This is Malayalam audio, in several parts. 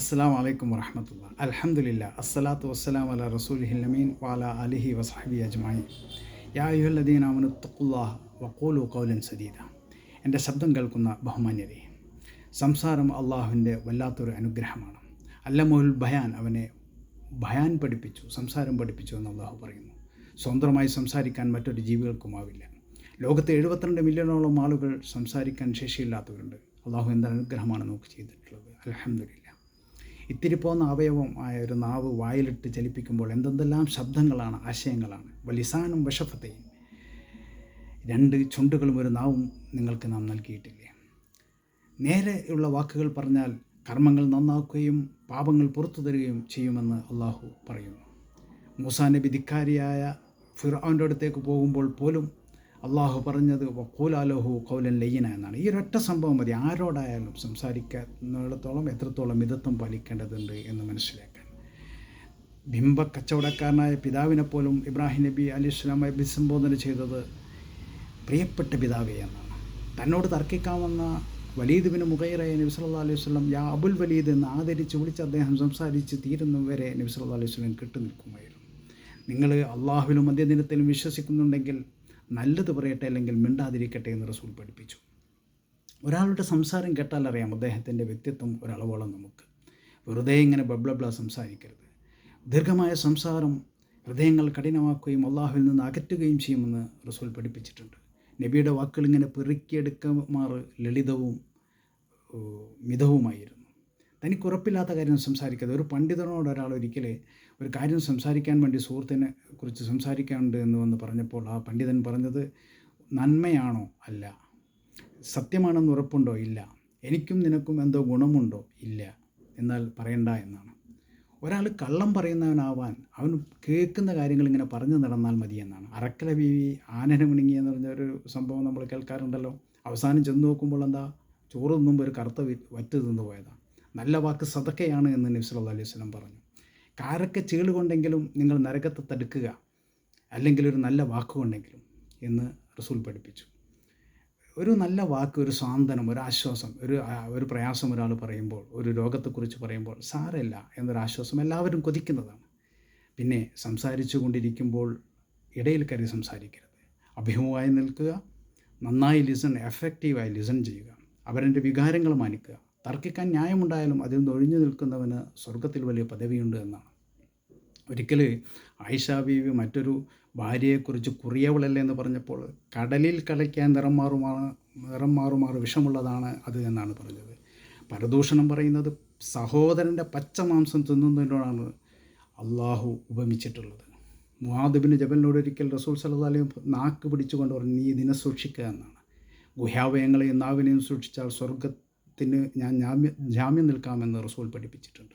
അസ്സാം വലൈക്കും വറഹമത്തുള്ള. അലഹമുല്ല അസ്സലാത്തു വസ്സലാം അല റസൂലിഹിൽ അമീൻ വാല അലിഹി വസഹബി അജ്മായി യാ യുഹല്ലദീൻ അമനുത്തഖുല്ലാഹ് വഖൂലു കൗലൻ സദീദ. എന്റെ ശബ്ദം കേൾക്കുന്ന ബഹുമാന്യരെ സംസാരം അള്ളാഹുവിന്റെ വല്ലാത്തൊരു അനുഗ്രഹമാണ്. അല്ലമുൽ ബയാൻ അവനെ ഭയാൻ പഠിപ്പിച്ചു സംസാരം പഠിപ്പിച്ചു എന്ന് അള്ളാഹു പറയുന്നു. സ്വന്തമായി സംസാരിക്കാൻ മറ്റൊരു ജീവികൾക്കുമാവില്ല. ലോകത്തെ എഴുപത്തിരണ്ട് മില്യണോളം ആളുകൾ സംസാരിക്കാൻ ശേഷിയില്ലാത്തവരുണ്ട്. അള്ളാഹു എന്ത് അനുഗ്രഹമാണ് നമുക്ക് ചെയ്തിട്ടുള്ളത്. അലഹമില്ല ഇത്തിരി പോകുന്ന അവയവം ആയ ഒരു നാവ് വായിലിട്ട് ചലിപ്പിക്കുമ്പോൾ എന്തെന്തെല്ലാം ശബ്ദങ്ങളാണ് ആശയങ്ങളാണ്. വലിസാനും വിഷഫത്തെയും രണ്ട് ചുണ്ടുകളും ഒരു നാവും നിങ്ങൾക്ക് നാം നൽകിയിട്ടില്ലേ? നേരെയുള്ള വാക്കുകൾ പറഞ്ഞാൽ കർമ്മങ്ങൾ നന്നാക്കുകയും പാപങ്ങൾ പുറത്തു തരികയും ചെയ്യുമെന്ന് അള്ളാഹു പറയുന്നു. മൂസാ നബി ധിക്കാരിയായ ഫിറോന്റെ അടുത്തേക്ക് പോകുമ്പോൾ പോലും അള്ളാഹു പറഞ്ഞത് വക്കൂലാലോഹു കൗലൻ ലയ്യന എന്നാണ്. ഈ ഒരൊറ്റ സംഭവം മതി. ആരോടായാലും സംസാരിക്കുന്നിടത്തോളം എത്രത്തോളം മിതത്വം പാലിക്കേണ്ടതുണ്ട് എന്ന് മനസ്സിലാക്കാൻ. ബിംബ കച്ചവടക്കാരനായ പിതാവിനെ പോലും ഇബ്രാഹിം നബി അലി ഇസ്ലാം അഭിസംബോധന ചെയ്തത് പ്രിയപ്പെട്ട പിതാവേ എന്നാണ്. തന്നോട് തർക്കിക്കാമെന്ന വലീദ് ബിൻ മുഖൈറയെ നബി സല്ലാ അലൈഹി വസ്ലം യാ അബുൽ വലീദ് എന്ന് ആദരിച്ച് വിളിച്ച് അദ്ദേഹം സംസാരിച്ച് തീരുന്നവരെ നബി സല്ലാ അലൈഹി വസ്ലം കെട്ടു നിൽക്കുമായിരുന്നു നിങ്ങൾ അള്ളാഹുവിലും അന്ത്യദിനത്തിലും വിശ്വസിക്കുന്നുണ്ടെങ്കിൽ നല്ലത് പറയട്ടെ അല്ലെങ്കിൽ മിണ്ടാതിരിക്കട്ടെ എന്ന് റസൂൽ പഠിപ്പിച്ചു. ഒരാളുടെ സംസാരം കേട്ടാൽ അറിയാം അദ്ദേഹത്തിന്റെ വ്യക്തിത്വം ഒരളവോളം നമുക്ക്. വെറുതെ ഇങ്ങനെ ബബ്ലബ്ല സംസാരിക്കരുത്. ദീർഘമായ സംസാരം ഹൃദയങ്ങൾ കഠിനമാക്കുകയും അള്ളാഹുവിൽ നിന്ന് അകറ്റുകയും ചെയ്യുമെന്ന് റസൂൽ പഠിപ്പിച്ചിട്ടുണ്ട്. നബിയുടെ വാക്കുകൾ ഇങ്ങനെ പെറുക്കിയെടുക്കുമാർ ലളിതവും മിതവുമായിരുന്നു. തനിക്ക് ഉറപ്പില്ലാത്ത കാര്യം സംസാരിക്കാതെ ഒരു പണ്ഡിതനോട് ഒരാൾ ഒരിക്കൽ ഒരു കാര്യം സംസാരിക്കാൻ വേണ്ടി സുഹൃത്തിനെ കുറിച്ച് സംസാരിക്കാനുണ്ട് എന്ന് വന്ന് പറഞ്ഞപ്പോൾ ആ പണ്ഡിതൻ പറഞ്ഞത് നന്മയാണോ? അല്ല. സത്യമാണെന്ന് ഉറപ്പുണ്ടോ? ഇല്ല. എനിക്കും നിനക്കും എന്തോ ഗുണമുണ്ടോ? ഇല്ല. എന്നാൽ പറയണ്ട എന്നാണ്. ഒരാൾ കള്ളം പറയുന്നവനാവാൻ അവൻ കേൾക്കുന്ന കാര്യങ്ങൾ ഇങ്ങനെ പറഞ്ഞു നടന്നാൽ മതി എന്നാണ്. അറക്കല ബീവി ആനന മിണുങ്ങി എന്ന് പറഞ്ഞ ഒരു സംഭവം നമ്മൾ കേൾക്കാറുണ്ടല്ലോ. അവസാനം ചെന്ന് നോക്കുമ്പോൾ എന്താ? ചോറ് തിന്നുമ്പോൾ ഒരു കറുത്ത വറ്റ് തിന്നു പോയതാണ് നല്ല വാക്ക് സതക്കയാണ് എന്ന് നബ്സല്ലാ അലൈഹി സ്വലം പറഞ്ഞു. കാരൊക്കെ ചേളുകൊണ്ടെങ്കിലും നിങ്ങൾ നരകത്തെ തടുക്കുക അല്ലെങ്കിൽ ഒരു നല്ല വാക്കുകൊണ്ടെങ്കിലും എന്ന് റസൂൽ പഠിപ്പിച്ചു. ഒരു നല്ല വാക്ക് ഒരു സാന്ത്വനം ഒരു ആശ്വാസം ഒരു ഒരു പ്രയാസം ഒരാൾ പറയുമ്പോൾ ഒരു രോഗത്തെക്കുറിച്ച് പറയുമ്പോൾ സാരല്ല എന്നൊരു ആശ്വാസം എല്ലാവരും കൊതിക്കുന്നതാണ്. പിന്നെ സംസാരിച്ചു കൊണ്ടിരിക്കുമ്പോൾ ഇടയിൽ കയറി സംസാരിക്കരുത്. അഭിമുഖമായി നിൽക്കുക നന്നായി ലിസൺ എഫക്റ്റീവായി ലിസൺ ചെയ്യുക അവരെ വികാരങ്ങൾ മാനിക്കുക തർക്കിക്കാൻ ന്യായമുണ്ടായാലും അതിൽ നിന്ന് ഒഴിഞ്ഞു നിൽക്കുന്നവന് സ്വർഗത്തിൽ വലിയ പദവിയുണ്ട് എന്നാണ്. ഒരിക്കൽ ആയിഷ ബീവി മറ്റൊരു ഭാര്യയെക്കുറിച്ച് കുറിയവളല്ലേ എന്ന് പറഞ്ഞപ്പോൾ കടലിൽ കളിക്കാൻ നിറം മാറുമാണ് നിറം മാറുമാറ് വിഷമുള്ളതാണ് അത് എന്നാണ് പറഞ്ഞത്. പരദൂഷണം പറയുന്നത് സഹോദരന്റെ പച്ച മാംസം തിന്നുന്നതിനോടാണ് അള്ളാഹു ഉപമിച്ചിട്ടുള്ളത്. മുഹാദിബിന് ജബലിനോട് ഒരിക്കൽ റസൂൽ സല്ലാലയും നാക്ക് പിടിച്ചുകൊണ്ട് പറഞ്ഞു നീ ഇതിനെ സൂക്ഷിക്കുക എന്നാണ്. ഗുഹാവയങ്ങളെയും നാവിനെയും സൂക്ഷിച്ചാൽ സ്വർഗത്തിന് ഞാൻ ജാമ്യം ജാമ്യം നിൽക്കാമെന്ന് റസൂൽ പഠിപ്പിച്ചിട്ടുണ്ട്.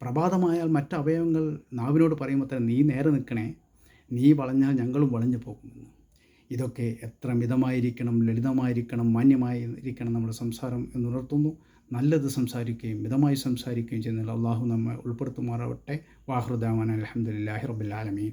പ്രഭാതമായാൽ മറ്റ് അവയവങ്ങൾ നാവിനോട് പറയുമ്പോൾ തന്നെ നീ നേരെ നിൽക്കണേ നീ വളഞ്ഞാൽ ഞങ്ങളും വളഞ്ഞു പോകുമെന്ന്. ഇതൊക്കെ എത്ര മിതമായിരിക്കണം ലളിതമായിരിക്കണം മാന്യമായിരിക്കണം നമ്മുടെ സംസാരം എന്നുണർത്തുന്നു നല്ലത് സംസാരിക്കുകയും മിതമായി സംസാരിക്കുകയും ചെയ്യുന്നതിൽ അള്ളാഹു നമ്മെ ഉൾപ്പെടുത്തുമാറാവട്ടെ. വാഹൃദാമൻ അലഹമുല്ലാഹി റബുലാലമീൻ